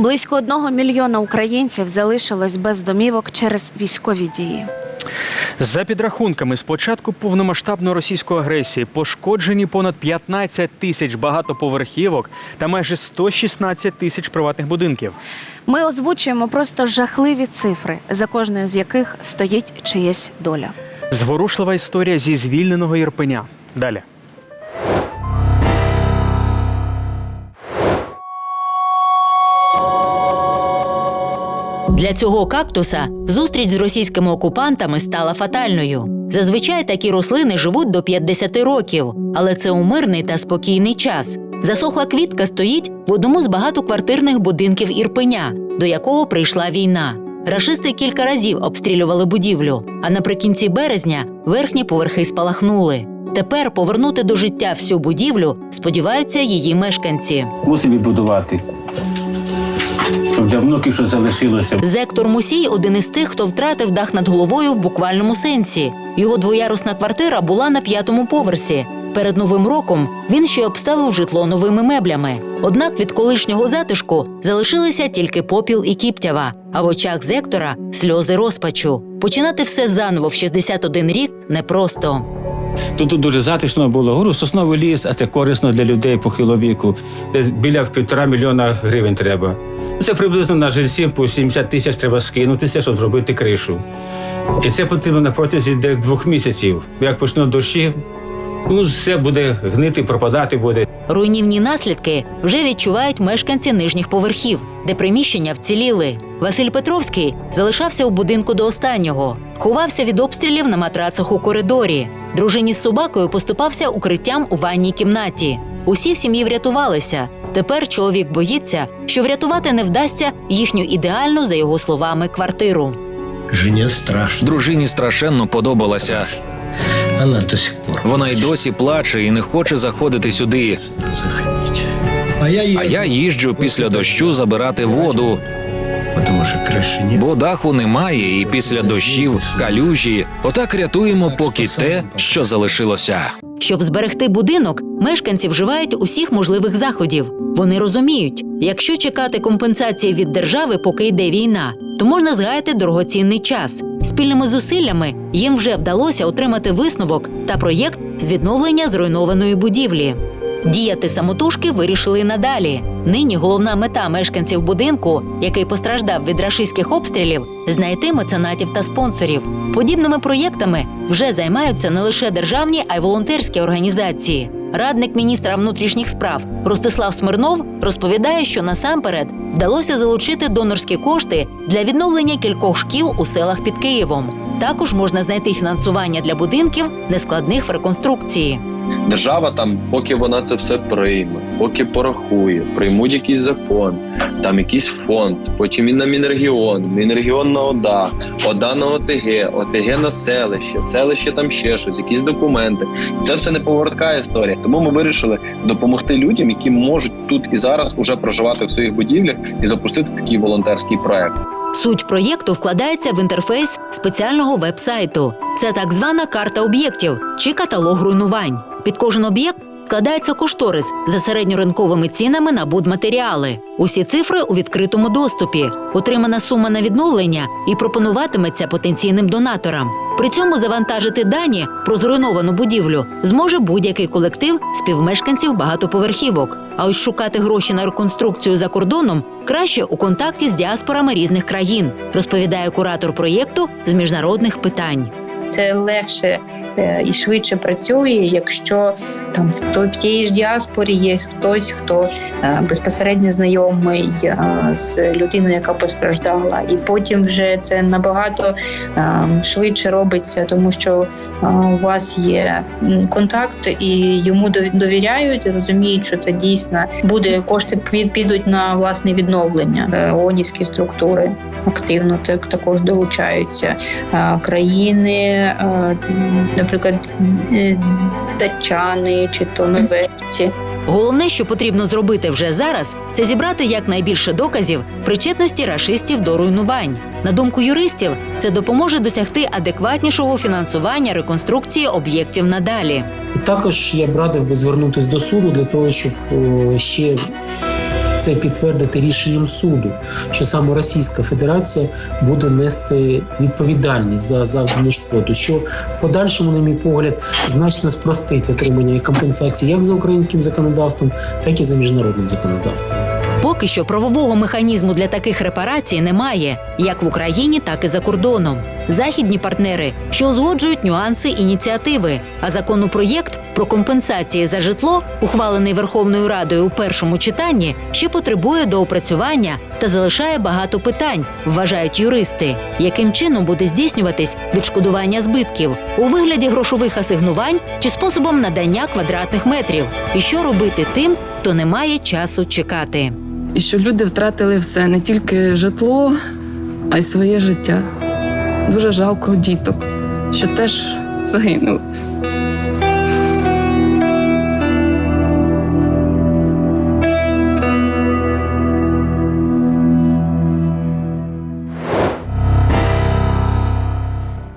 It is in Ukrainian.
Близько одного мільйона українців залишилось без домівок через військові дії. За підрахунками, з початку повномасштабної російської агресії пошкоджені понад 15 тисяч багатоповерхівок та майже 116 тисяч приватних будинків. Ми озвучуємо просто жахливі цифри, за кожною з яких стоїть чиєсь доля. Зворушлива історія зі звільненого Ірпеня. Далі. Для цього кактуса зустріч з російськими окупантами стала фатальною. Зазвичай такі рослини живуть до 50 років, але це у мирний та спокійний час. Засохла квітка стоїть в одному з багатоквартирних будинків Ірпеня, до якого прийшла війна. Рашисти кілька разів обстрілювали будівлю, а наприкінці березня верхні поверхи спалахнули. Тепер повернути до життя всю будівлю сподіваються її мешканці. Мусимо відбудувати. Щоб для внуків щось залишилося. Зектор Мусій один із тих, хто втратив дах над головою в буквальному сенсі. Його двоярусна квартира була на п'ятому поверсі. Перед новим роком він ще обставив житло новими меблями. Однак від колишнього затишку залишилися тільки попіл і кіптява, а в очах зектора сльози розпачу. Починати все заново в 61 рік непросто. Тут, тут дуже затишно було. Говорю, сосновий ліс, а це корисно для людей похилого віку. Десь біля півтора мільйона гривень треба. Це приблизно на жильців по 70 тисяч треба скинутися, щоб зробити кришу. І це потрібно на протязі десь двох місяців. Як почнуть дощі, ну все буде гнити, пропадати буде. Руйнівні наслідки вже відчувають мешканці нижніх поверхів, де приміщення вціліли. Василь Петровський залишався у будинку до останнього, ховався від обстрілів на матрацах у коридорі. Дружині з собакою поступався укриттям у ванній кімнаті. Усі в сім'ї врятувалися. Тепер чоловік боїться, що врятувати не вдасться їхню ідеальну, за його словами, квартиру. Жене страшно. Дружині страшенно подобалася. Она до сих пор Вона й досі плаче і не хоче заходити сюди. А я, ей- А я їжджу після дощу забирати воду, Потому что крыши нет. бо даху немає, і після дощів калюжі. Отак рятуємо поки те, що залишилося. Щоб зберегти будинок, мешканці вживають усіх можливих заходів. Вони розуміють, якщо чекати компенсації від держави, поки йде війна, то можна згаяти дорогоцінний час. Спільними зусиллями їм вже вдалося отримати висновок та проєкт з відновлення зруйнованої будівлі. Діяти самотужки вирішили надалі. Нині головна мета мешканців будинку, який постраждав від рашистських обстрілів, знайти меценатів та спонсорів. Подібними проєктами вже займаються не лише державні, а й волонтерські організації. Радник міністра внутрішніх справ Ростислав Смирнов розповідає, що насамперед вдалося залучити донорські кошти для відновлення кількох шкіл у селах під Києвом. Також можна знайти фінансування для будинків нескладних в реконструкції. Держава там, поки вона це все прийме, поки порахує, приймуть якийсь закон, там якийсь фонд, потім і на Мінрегіон, Мінрегіон на ОДА, ОДА на ОТГ, ОТГ на селище, селище там ще щось, якісь документи. Це все не поворотка історія. Тому ми вирішили допомогти людям, які можуть тут і зараз уже проживати в своїх будівлях і запустити такий волонтерський проект. Суть проєкту вкладається в інтерфейс спеціального веб-сайту. Це так звана карта об'єктів чи каталог руйнувань. Під кожен об'єкт вкладається кошторис за середньоринковими цінами на будматеріали. Усі цифри у відкритому доступі. Отримана сума на відновлення і пропонуватиметься потенційним донаторам. При цьому завантажити дані про зруйновану будівлю зможе будь-який колектив співмешканців багатоповерхівок. А ось шукати гроші на реконструкцію за кордоном краще у контакті з діаспорами різних країн, розповідає куратор проєкту з міжнародних питань. це легше і швидше працює, якщо там в то- в ж діаспорі є хтось, хто е, безпосередньо знайомий е, з людиною, яка постраждала, і потім вже це набагато е, швидше робиться, тому що е, у вас є контакт, і йому довіряють, розуміють, що це дійсно буде кошти під- підуть на власне відновлення. Е, ООНівські структури активно так також долучаються е, країни, е, наприклад, е, датчани чи то норвежці. Головне, що потрібно зробити вже зараз, це зібрати якнайбільше доказів причетності рашистів до руйнувань. На думку юристів, це допоможе досягти адекватнішого фінансування реконструкції об'єктів надалі. Також я б радив би звернутися до суду для того, щоб ще це підтвердити рішенням суду, що саме Російська Федерація буде нести відповідальність за завдану шкоду, що в подальшому, на мій погляд, значно спростить отримання компенсації як за українським законодавством, так і за міжнародним законодавством. Поки що правового механізму для таких репарацій немає, як в Україні, так і за кордоном. Західні партнери, що узгоджують нюанси ініціативи, а законопроєкт про компенсації за житло, ухвалений Верховною Радою у першому читанні, ще потребує доопрацювання та залишає багато питань, вважають юристи, яким чином буде здійснюватись відшкодування збитків у вигляді грошових асигнувань чи способом надання квадратних метрів, і що робити тим, хто не має часу чекати. і що люди втратили все не тільки житло, а й своє життя. Дуже жалко діток, що теж загинули.